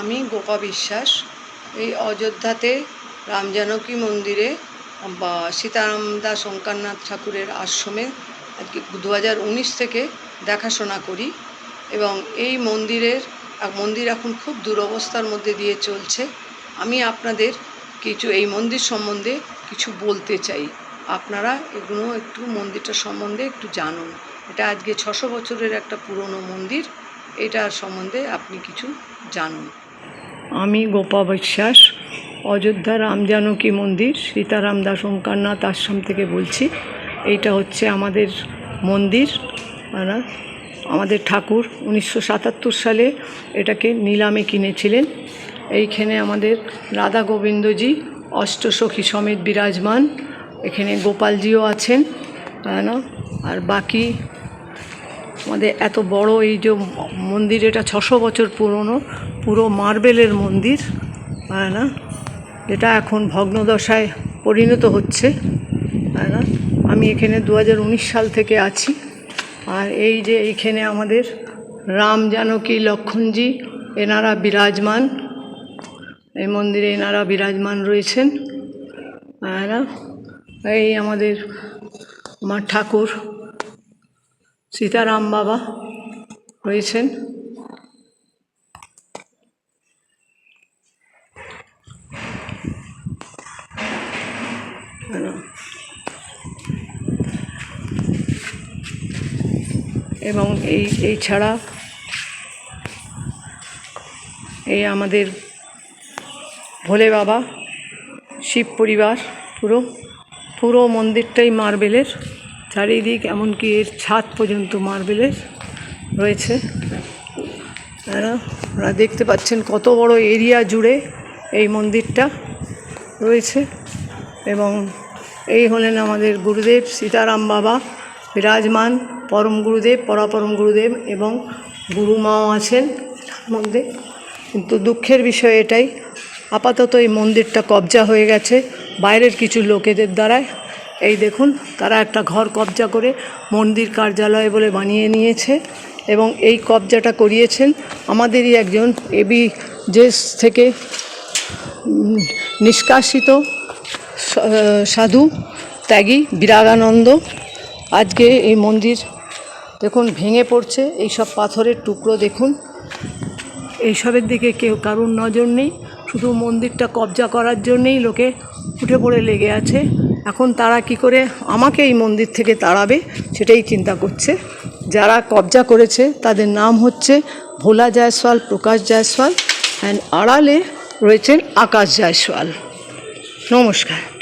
আমি গোপা বিশ্বাস। এই অযোধ্যাতে রামজানকী মন্দিরে, বা সীতারাম দাস ওঙ্কারনাথ ঠাকুরের আশ্রমে আজকে দু হাজার উনিশ থেকে দেখাশোনা করি। এবং এই মন্দিরের মন্দির এখন খুব দুরবস্থার মধ্যে দিয়ে চলছে। আমি আপনাদের কিছু, এই মন্দির সম্বন্ধে কিছু বলতে চাই। আপনারা এগুলো একটু মন্দিরটা সম্বন্ধে একটু জানুন। এটা আজকে ছশো বছরের একটা পুরনো মন্দির। এটার সম্বন্ধে আপনি কিছু জানুন। আমি গোপা বিশ্বাস, অযোধ্যা রামজানকী মন্দির, সীতারাম দাস ওঙ্কারনাথ আশ্রম থেকে বলছি। এইটা হচ্ছে আমাদের মন্দির মানে আমাদের ঠাকুর। উনিশশো সাতাত্তর সালে এটাকে নিলামে কিনেছিলেন। এইখানে আমাদের রাধা গোবিন্দজি, অষ্টসখী সমেত বিরাজমান। এখানে গোপালজিও আছেন না? আর বাকি আমাদের এত বড় এই যে মন্দির, এটা ছশো বছর পুরনো, পুরো মার্বেলের মন্দির, তাই না? এটা এখন ভগ্নদশায় পরিণত হচ্ছে, তাই না? আমি এখানে দু হাজার উনিশ সাল থেকে আছি, আর এই যে এইখানে আমাদের রাম জানকী, লক্ষণজি, এনারা বিরাজমান, এই মন্দিরে এনারা বিরাজমান রয়েছেন না? এই আমাদের আমার ঠাকুর সীতারাম বাবা রয়েছেন। এবং এই এই ছাড়া এই আমাদের ভোলে বাবা, শিব পরিবার, পুরো পুরো মন্দিরটাই মার্বেলের। চারিদিক এমনকি এর ছাদ পর্যন্ত মার্বেলের রয়েছে। আপনারা দেখতে পাচ্ছেন কত বড় এরিয়া জুড়ে এই মন্দিরটা রয়েছে এবং এই হলেন আমাদের গুরুদেব সীতারাম বাবা, বিরাজমান পরম গুরুদেব, পরাপরম গুরুদেব এবং গুরুমাও আছেন মধ্যে। কিন্তু দুঃখের বিষয় এটাই, আপাতত এই মন্দিরটা কবজা হয়ে গেছে। বাইরের কিছু লোকেদের দ্বারায় এই দেখুন, তারা একটা ঘর কবজা করে মন্দির কার্যালয় বলে বানিয়ে নিয়েছে এবং এই কবজাটা করিয়েছেন আমাদেরই একজন এবি জেস থেকে নিষ্কাশিত সাধু ত্যাগী বিরাগানন্দ। আজকে এই মন্দির দেখুন, ভেঙে পড়ছে। এই সব পাথরের টুকরো দেখুন। এইসবের দিকে কেউ কারুর নজর নেই। শুধু মন্দিরটা কবজা করার জন্যেই লোকে উঠে পড়ে লেগে আছে। এখন তারা কি করে আমাকে এই মন্দির থেকে তাড়াবে সেটাই চিন্তা করছে। যারা কবজা করেছে তাদের নাম হচ্ছে ভোলা জয়সওয়াল, প্রকাশ জয়সওয়াল অ্যান্ড আড়ালে রয়েছেন আকাশ জয়সওয়াল। নমস্কার।